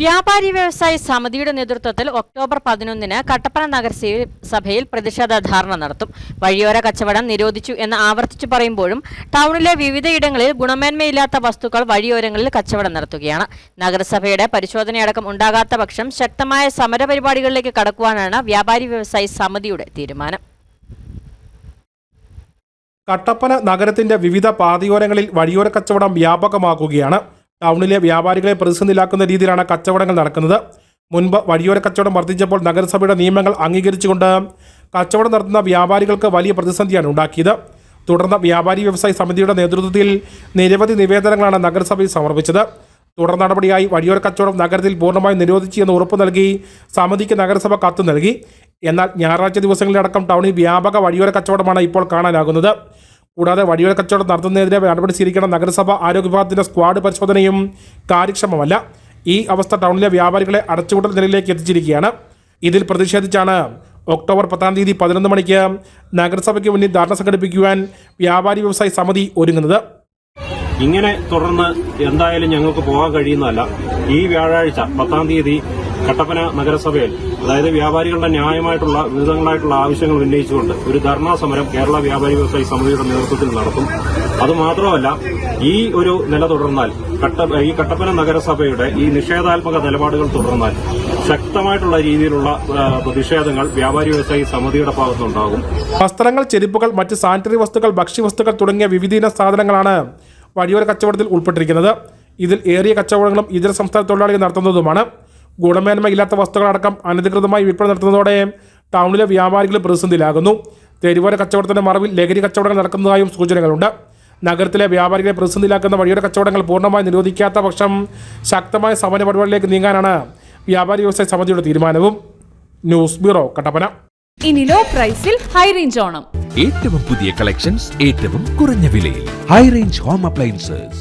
വ്യാപാരി വ്യവസായി സമിതിയുടെ നേതൃത്വത്തിൽ ഒക്ടോബർ പതിനൊന്നിന് കട്ടപ്പന നഗരസഭയിൽ പ്രതിഷേധ ധാരണ നടത്തും. വഴിയോര കച്ചവടം നിരോധിച്ചു എന്ന് ആവർത്തിച്ചു പറയുമ്പോഴും ടൗണിലെ വിവിധയിടങ്ങളിൽ ഗുണമേന്മയില്ലാത്ത വസ്തുക്കൾ വഴിയോരങ്ങളിൽ കച്ചവടം നടത്തുകയാണ്. നഗരസഭയുടെ പരിശോധനയടക്കം ഉണ്ടാകാത്ത പക്ഷം ശക്തമായ സമരപരിപാടികളിലേക്ക് കടക്കുവാനാണ് വ്യാപാരി വ്യവസായി സമിതിയുടെ തീരുമാനം. കട്ടപ്പന നഗരത്തിന്റെ വിവിധ പാതയോരങ്ങളിൽ വഴിയോര കച്ചവടം വ്യാപകമാക്കുകയാണ് ടൗണിലെ വ്യാപാരികളെ പ്രതിസന്ധിയിലാക്കുന്ന രീതിയിലാണ് കച്ചവടങ്ങൾ നടക്കുന്നത്. മുൻപ് വഴിയോര കച്ചവടം വർദ്ധിച്ചപ്പോൾ നഗരസഭയുടെ നിയമങ്ങൾ അംഗീകരിച്ചുകൊണ്ട് കച്ചവടം നടത്തുന്ന വ്യാപാരികൾക്ക് വലിയ പ്രതിസന്ധിയാണ് ഉണ്ടാക്കിയത്. തുടർന്ന് വ്യാപാരി വ്യവസായ സമിതിയുടെ നേതൃത്വത്തിൽ നിരവധി നിവേദനങ്ങളാണ് നഗരസഭയിൽ സമർപ്പിച്ചത്. തുടർ നടപടിയായി വഴിയോര കച്ചവടം നഗരത്തിൽ പൂർണമായും നിരോധിച്ചു എന്ന് ഉറപ്പ് നൽകി സമിതിക്ക് നഗരസഭ കത്ത് നൽകി. എന്നാൽ ഞായറാഴ്ച ദിവസങ്ങളിലടക്കം ടൗണിൽ വ്യാപക വഴിയോര കച്ചവടമാണ് ഇപ്പോൾ കാണാനാകുന്നത്. കൂടാതെ വഴിയോര കച്ചവടം നടത്തുന്നതിനെതിരെ നടപടി സ്വീകരിക്കണം നഗരസഭ ആരോഗ്യ വിഭാഗത്തിന്റെ സ്ക്വാഡ് പരിശോധനയും കാര്യക്ഷമമല്ല. ഈ അവസ്ഥ ടൗണിലെ വ്യാപാരികളെ അടച്ചുകൂട്ടൽ നിലയിലേക്ക് എത്തിച്ചിരിക്കുകയാണ്. ഇതിൽ പ്രതിഷേധിച്ചാണ് ഒക്ടോബർ പത്താം തീയതി പതിനൊന്ന് മണിക്ക് നഗരസഭയ്ക്ക് മുന്നിൽ ധർണ സംഘടിപ്പിക്കുവാൻ വ്യാപാരി വ്യവസായി സമിതി ഒരുങ്ങുന്നത്. ഇങ്ങനെ തുടർന്ന് എന്തായാലും ഞങ്ങൾക്ക് പോകാൻ കഴിയുന്നതല്ല. ഈ വ്യാഴാഴ്ച പത്താം തീയതി കട്ടപ്പന നഗരസഭയിൽ അതായത് വ്യാപാരികളുടെ ന്യായമായിട്ടുള്ള വിവിധങ്ങളായിട്ടുള്ള ആവശ്യങ്ങൾ ഉന്നയിച്ചുകൊണ്ട് ഒരു ധർണാ സമരം കേരള വ്യാപാരി വ്യവസായി സമിതിയുടെ നേതൃത്വത്തിൽ നടത്തും. അതുമാത്രമല്ല ഈ ഒരു നില തുടർന്നാൽ ഈ കട്ടപ്പന നഗരസഭയുടെ ഈ നിഷേധാത്മക നിലപാടുകൾ തുടർന്നാൽ ശക്തമായിട്ടുള്ള രീതിയിലുള്ള പ്രതിഷേധങ്ങൾ വ്യാപാരി വ്യവസായി സമിതിയുടെ ഭാഗത്തുനിന്നുണ്ടാകും വസ്ത്രങ്ങൾ ചെരുപ്പുകൾ മറ്റ് സാനിറ്ററി വസ്തുക്കൾ ഭക്ഷ്യവസ്തുക്കൾ തുടങ്ങിയ വിവിധ സാധനങ്ങളാണ് വഴിയോര കച്ചവടത്തിൽ ഉൾപ്പെട്ടിരിക്കുന്നത്. ഇതിൽ ഏറിയ കച്ചവടങ്ങളും ഇതര സംസ്ഥാന തൊഴിലാളികൾ നടത്തുന്നതുമാണ്. ഗുണമേന്മയില്ലാത്ത വസ്തുക്കളടക്കം അനധികൃതമായി വിൽപ്പന നടത്തുന്നതോടെ ടൗണിലെ വ്യാപാരികൾ പ്രതിസന്ധിയിലാകുന്നു. തെരുവോര കച്ചവടത്തിന്റെ മറവിൽ ലഹരി കച്ചവടങ്ങൾ നടക്കുന്നതായും സൂചനകളുണ്ട്. നഗരത്തിലെ വ്യാപാരികളെ പ്രതിസന്ധിയിലാക്കുന്ന വഴിയുടെ കച്ചവടങ്ങൾ പൂർണമായി നിരോധിക്കാത്ത പക്ഷം ശക്തമായ സമര പരിപാടിയിലേക്ക് നീങ്ങാനാണ് വ്യാപാരി വ്യവസായ സമിതിയുടെ തീരുമാനവും. News bureau Kattappana. ഇനി ലോ പ്രൈസിൽ ഹൈ റേഞ്ച് ഓണം. ഏറ്റവും പുതിയ കളക്ഷൻസ് ഏറ്റവും കുറഞ്ഞ വിലയിൽ. High range home appliances